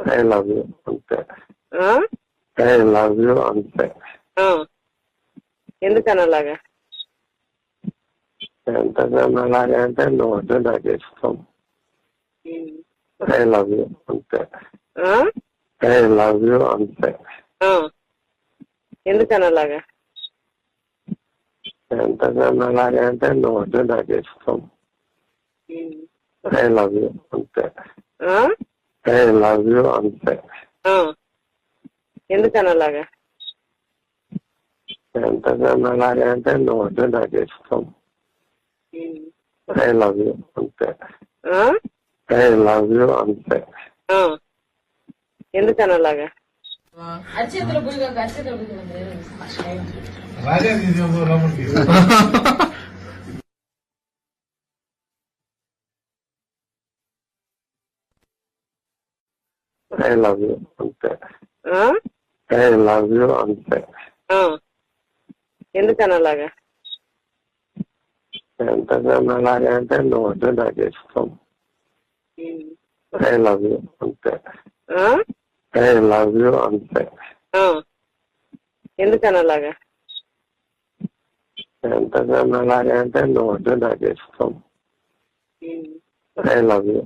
I love you అంతే? I love you అంతే. ఎందుకని అలాగా ఎంతకన్నా అలాగే అంటే నువ్వు నాకు ఇష్టం. ఐ లవ్ యూ అంతే? ఐ లవ్ యూ అంతే. ఎందుకని అలాగా ఎంతకన్నా అలాగే అంటే నువ్వు నాకు ఇష్టం. ఐ లవ్ యూ అంతే? ఐ లవ్ యూ అంతే. ఎందుకని అలాగా ఎంతకన్నా అలాగే అంటే నువ్వు నాకు ఇష్టం. ఐ లవ్ యూ అంతే ఆ? ఐ లవ్ యూ అంతే. ఎందుకని అలాగా అచ్చేతుల అచ్చేతుల ఐ లవ్ యూ అంతే? ఐ లవ్ యూ అంతే. ఎందుకని అలాగా ఎంతకన్నా అలాగే అంటే నువ్వు నాకు ఇష్టం. ఐ లవ్ యూ అంతే? ఐ లవ్ యూ అంతే. ఎందుకని అలాగా ఎంతకన్నా అలాగే అంటే నువ్వు నాకు ఇష్టం. I love you